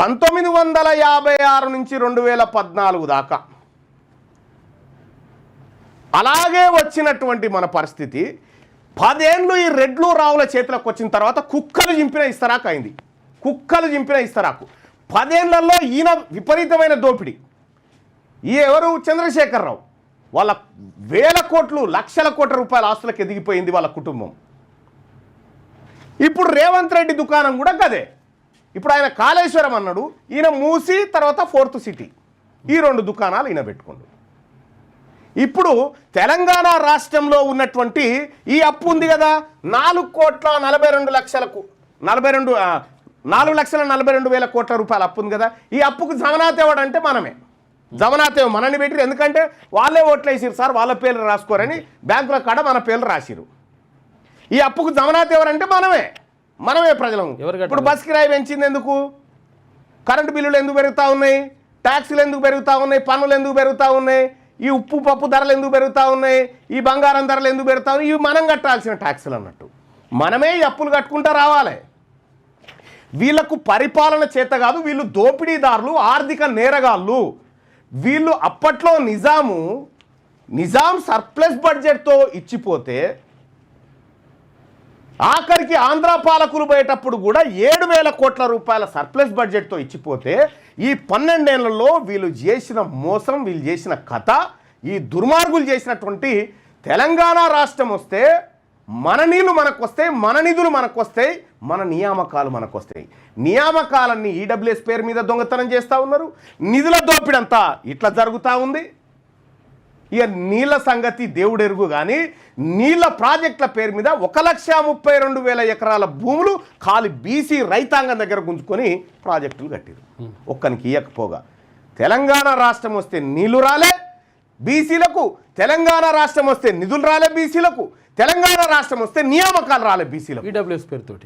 పంతొమ్మిది వందల యాభై ఆరు నుంచి రెండు వేల పద్నాలుగు దాకా అలాగే వచ్చినటువంటి మన పరిస్థితి పదేళ్ళు ఈ రెడ్లు రావుల చేతిలోకి వచ్చిన తర్వాత కుక్కలు చింపిన ఇస్తరాకు అయింది. కుక్కలు చింపిన ఇస్తరాకు. పదేళ్ళలో ఈయన విపరీతమైన దోపిడీ. ఈ ఎవరు? చంద్రశేఖరరావు. వాళ్ళ వేల కోట్లు లక్షల కోట్ల రూపాయల ఆస్తులకు ఎదిగిపోయింది వాళ్ళ కుటుంబం. ఇప్పుడు రేవంత్ రెడ్డి దుకాణం కూడా గదే. ఇప్పుడు ఆయన కాళేశ్వరం అన్నాడు ఈయన మూసి తర్వాత ఫోర్త్ సిటీ. ఈ రెండు దుకాణాలు ఈయన పెట్టుకోండు. ఇప్పుడు తెలంగాణ రాష్ట్రంలో ఉన్నటువంటి ఈ అప్పు ఉంది కదా నాలుగు కోట్ల నలభై రెండు లక్షలకు నలభై రెండు నాలుగు లక్షల నలభై రెండు వేల కోట్ల రూపాయల అప్పు ఉంది కదా ఈ అప్పుకు జమనాథ్ అంటే మనమే. జమనాథ్ మనని పెట్టి ఎందుకంటే వాళ్ళే ఓట్లు వేసిరు సార్ వాళ్ళ పేర్లు రాసుకోరని బ్యాంకుల కాడ మన పేర్లు రాసిరు. ఈ అప్పుకు జమనాథ్ ఎవరంటే మనమే. మనమే కట్టాలి? ఇప్పుడు బస్ కిరాయి పెంచింది ఎందుకు? కరెంటు బిల్లులు ఎందుకు పెరుగుతూ ఉన్నాయి? ట్యాక్సీలు ఎందుకు పెరుగుతూ ఉన్నాయి? పన్నులు ఎందుకు పెరుగుతూ ఉన్నాయి? ఈ ఉప్పు పప్పు ధరలు ఎందుకు పెరుగుతూ ఉన్నాయి? ఈ బంగారం ధరలు ఎందుకు పెరుగుతా ఉన్నాయి? ఇవి మనం కట్టాల్సిన ట్యాక్సులు అన్నట్టు. మనమే ఈ అప్పులు కట్టుకుంటూ రావాలి. వీళ్ళకు పరిపాలన చేత కాదు వీళ్ళు దోపిడీదారులు ఆర్థిక నేరగాళ్ళు. వీళ్ళు అప్పట్లో నిజాము నిజాం సర్ప్లస్ బడ్జెట్తో ఇచ్చిపోతే ఆఖరికి ఆంధ్ర పాలకులు పోయేటప్పుడు కూడా ఏడు వేల కోట్ల రూపాయల సర్ప్లస్ బడ్జెట్తో ఇచ్చిపోతే ఈ పన్నెండేళ్ళలో వీళ్ళు చేసిన మోసం వీళ్ళు చేసిన కథ ఈ దుర్మార్గులు చేసినటువంటి తెలంగాణ రాష్ట్రం వస్తే మన నీళ్ళు మనకు వస్తాయి మన నిధులు మనకు వస్తాయి మన నియామకాలు మనకు వస్తాయి నియామకాలన్నీ ఈడబ్ల్యూఎస్ పేరు మీద దొంగతనం చేస్తూ ఉన్నారు. నిధుల దోపిడంతా ఇట్లా జరుగుతూ ఉంది. ఇక నీళ్ళ సంగతి దేవుడెరుగు కానీ నీళ్ళ ప్రాజెక్టుల పేరు మీద ఒక లక్ష ముప్పై రెండు వేల ఎకరాల భూములు ఖాళీ బీసీ రైతాంగం దగ్గర గుంజుకొని ప్రాజెక్టులు కట్టారు ఒక్కనికి ఇయ్యకపోగా. తెలంగాణ రాష్ట్రం వస్తే నీళ్ళు రాలే బీసీలకు తెలంగాణ రాష్ట్రం వస్తే నిధులు రాలే బీసీలకు తెలంగాణ రాష్ట్రం వస్తే నియామకాలు రాలే బీసీలకు. ఈడబ్ల్యూఎస్ పేరుతోటి.